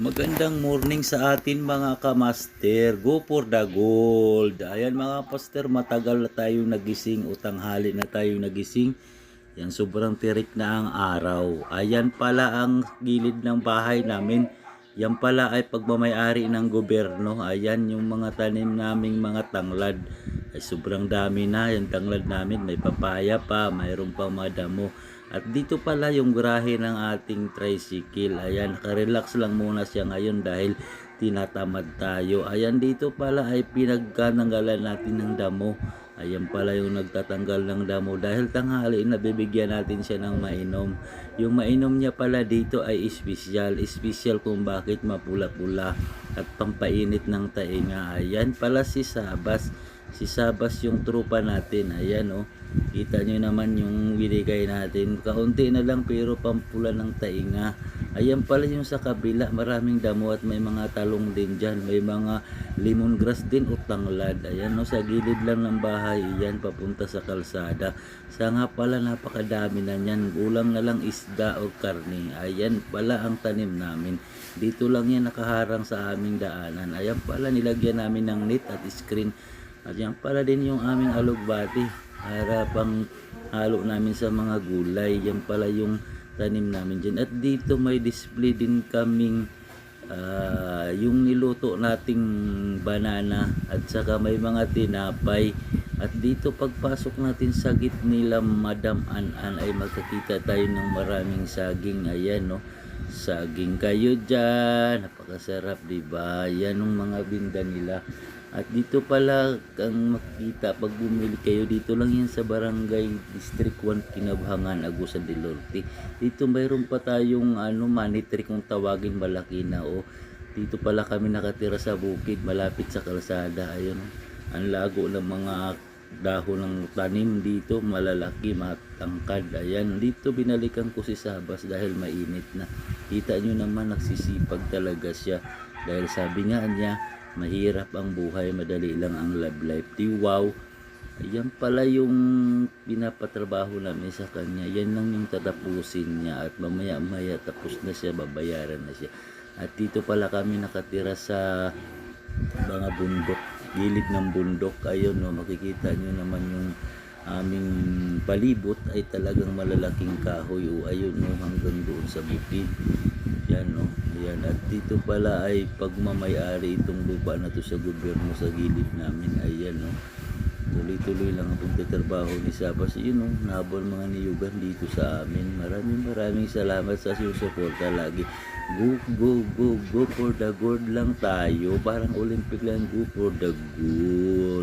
Magandang morning sa atin mga kamaster. Go for the gold. Ayan mga paster, matagal na tayo nagising o tanghali na tayo nagising. Yan sobrang tirik na ang araw. Ayan pala ang gilid ng bahay namin. Yan pala ay pagmamayari ng gobyerno. Ayan yung mga tanim naming mga tanglad. Ay sobrang dami na yung tanglad namin. May papaya pa, mayroon pang mga damo. At dito pala yung grahe ng ating tricycle. Ayan, nakarelax lang muna siya ngayon dahil tinatamad tayo. Ayan, dito pala ay pinagkananggalan natin ng damo. Ayan pala yung nagtatanggal ng damo dahil tanghali nabibigyan natin siya ng mainom. Yung mainom niya pala dito ay espesyal. Espesyal kung bakit mapula-pula at pampainit ng tainga. Ayan pala si Sabas. Si Sabas yung trupa natin. Ayan oh. Kita nyo naman yung binigay natin. Kaunti na lang pero pampula ng tainga. Ayan pala yung sa kabila. Maraming damo at may mga talong din dyan. May mga lemongrass din o tanglad. Ayan no, sa gilid lang ng bahay. Yan papunta sa kalsada. Sa nga pala napakadami na yan. Ulang na lang isda o karni. Ayan pala ang tanim namin. Dito lang yan nakaharang sa aming daanan. Ayan pala nilagyan namin ng net at screen. At yan pala din yung aming alugbati. Para pang halo namin sa mga gulay. Yan pala yung tanim namin dyan. At dito may display din kaming ah, yung niluto nating banana at saka may mga tinapay. At dito pagpasok natin sa nila Madam An-An ay magkakita tayo ng maraming saging. Ayan no. Saging kayo dyan. Napakasarap, di ba? Yan ang mga binda nila. At dito pala kang makikita pag bumili kayo dito lang yan sa Barangay District 1 Kinabhangan Agusan del Norte. Dito mayroon pa tayong ano monetary kung tawagin malaki na o. Dito pala kami nakatira sa bukid malapit sa kalsada ayun. Ang lago ng mga dahon ng tanim dito malalaki matangkad ayan. Dito binalikan ko si Sabas dahil mainit na. Kita nyo naman nagsisipag talaga siya. Dahil sabi nga niya mahirap ang buhay madali lang ang love life di wow Ayan pala yung pinapatrabaho namin sa kanya. Yan lang yung tatapusin niya at mamaya maya tapos na siya, babayaran na siya. At dito pala kami nakatira sa mga bundok, gilid ng bundok. Ayun no, makikita nyo naman yung aming palibot ay talagang malalaking kahoy o ayun no, hanggang doon sa bukid. Yan no, yan. At dito pala ay pagmamayari itong lupa na to sa gobyerno sa gilid namin. Ayan no tuloy-tuloy lang ang pagtatrabaho ni Sabas. Yun oh, nabol mga niyugan dito sa amin. Maraming maraming salamat sa susuporta lagi. Go, go, go, go for the gold lang tayo. Parang Olympic lang, go for the gold.